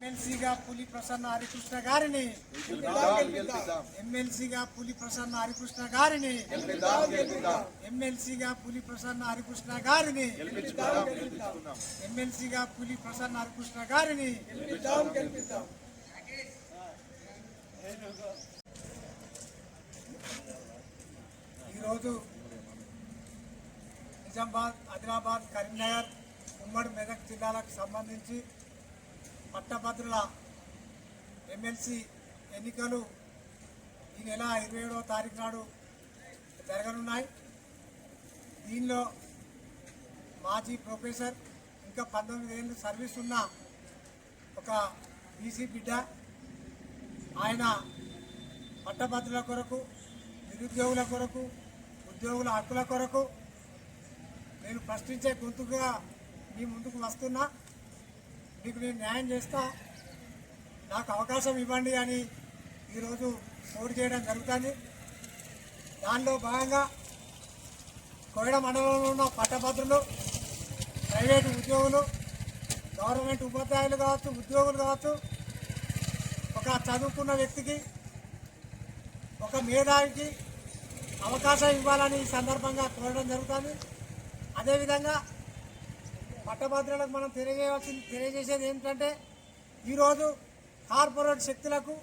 ఎమ్మెల్సీగా పులి ప్రసన్న హరికృష్ణ గారిని ఎమ్మెల్సీగా పులి ప్రసన్న హరికృష్ణ గారిని ఎమ్మెల్సీగా పులి ప్రసన్న హరికృష్ణ గారిని ఎమ్మెల్సీగా పులి ప్రసన్న హరికృష్ణ గారిని ఈరోజు నిజామాబాద్ ఆదిలాబాద్ కరీంనగర్ ఉమ్మడి మెదక్ జిల్లాలకు సంబంధించి పట్టభద్రుల ఎమ్మెల్సీ ఎన్నికలు ఈ నెల ఇరవై ఏడవ తారీఖు నాడు జరగనున్నాయి. దీనిలో మాజీ ప్రొఫెసర్ ఇంకా పంతొమ్మిది ఏళ్ళు సర్వీస్ ఉన్న ఒక బీసీ బిడ్డ ఆయన పట్టభద్రుల కొరకు నిరుద్యోగుల కొరకు ఉద్యోగుల హక్కుల కొరకు నేను ప్రశ్నించే గొంతుగా మీ ముందుకు వస్తున్నా. మీకు నేను న్యాయం చేస్తా. నాకు అవకాశం ఇవ్వండి అని ఈరోజు పోటీ చేయడం జరుగుతుంది. దానిలో భాగంగా కోయడ మండలంలో ఉన్న పట్టభద్రులు ప్రైవేటు ఉద్యోగులు గవర్నమెంట్ ఉపాధ్యాయులు కావచ్చు ఉద్యోగులు కావచ్చు ఒక చదువుకున్న వ్యక్తికి ఒక మేధావికి అవకాశం ఇవ్వాలని ఈ సందర్భంగా కోరడం జరుగుతుంది. అదేవిధంగా పట్టభద్రులకు మనం తెలియజేయవలసింది తెలియజేసేది ఏంటంటే ఈరోజు కార్పొరేట్ శక్తులకు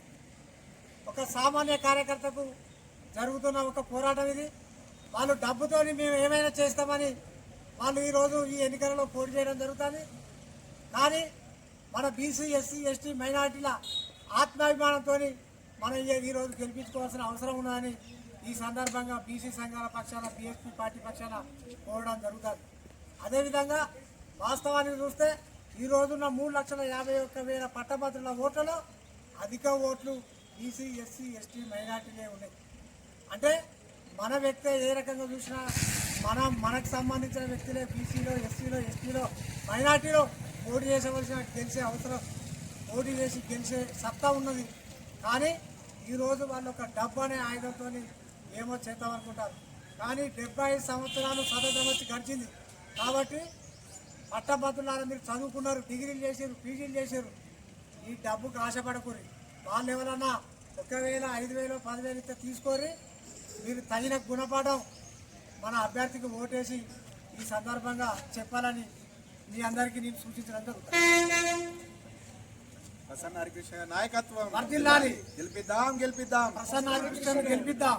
ఒక సామాన్య కార్యకర్తకు జరుగుతున్న ఒక పోరాటం ఇది. వాళ్ళు డబ్బుతోని మేము ఏమైనా చేస్తామని వాళ్ళు ఈరోజు ఈ ఎన్నికలలో పోటీ చేయడం జరుగుతుంది. కానీ మన బీసీ ఎస్సీ ఎస్టీ మైనార్టీల ఆత్మాభిమానంతో మనం ఈ- ఈరోజు గెలిపించుకోవాల్సిన అవసరం ఉన్నదని ఈ సందర్భంగా బీసీ సంఘాల పక్షాన బీఎస్పీ పార్టీ పక్షాన కోరడం జరుగుతుంది. అదేవిధంగా వాస్తవానికి చూస్తే ఈ రోజున్న మూడు లక్షల యాభై ఒక్క వేల పట్టభద్రుల ఓట్లలో అధిక ఓట్లు బీసీ ఎస్సీ ఎస్టీ మైనార్టీలే ఉన్నాయి. అంటే మన వ్యక్తి ఏ రకంగా చూసినా మనం మనకు సంబంధించిన వ్యక్తులే బీసీలో ఎస్సీలో ఎస్టీలో మైనార్టీలో పోటీ చేసవలసిన గెలిచే అవసరం పోటీ చేసి గెలిచే సత్తా ఉన్నది. కానీ ఈరోజు వాళ్ళు ఒక డబ్బు అనే ఆయుధంతో ఏమో చేద్దామనుకుంటారు. కానీ డెబ్బై ఐదు సంవత్సరాలు స్వతంత్రం వచ్చి గడిచింది. కాబట్టి పట్టభద్రులారా మీరు చదువుకున్నారు డిగ్రీలు చేశారు పీజీలు చేశారు. ఈ డబ్బుకు ఆశపడకూరి. వాళ్ళు ఎవరన్నా ఒకవేళ ఐదు వేలు పదివేలు ఇస్తే తీసుకొని మీరు తగిన గుణపాఠం మన అభ్యర్థికి ఓటేసి ఈ సందర్భంగా చెప్పాలని మీ అందరికీ నేను సూచించడం జరుగుతుంది. ప్రసన్న హరికృష్ణ నాయకత్వం. గెలిపిద్దాం గెలిపిద్దాం. ప్రసన్న హరికృష్ణను గెలిపిద్దాం.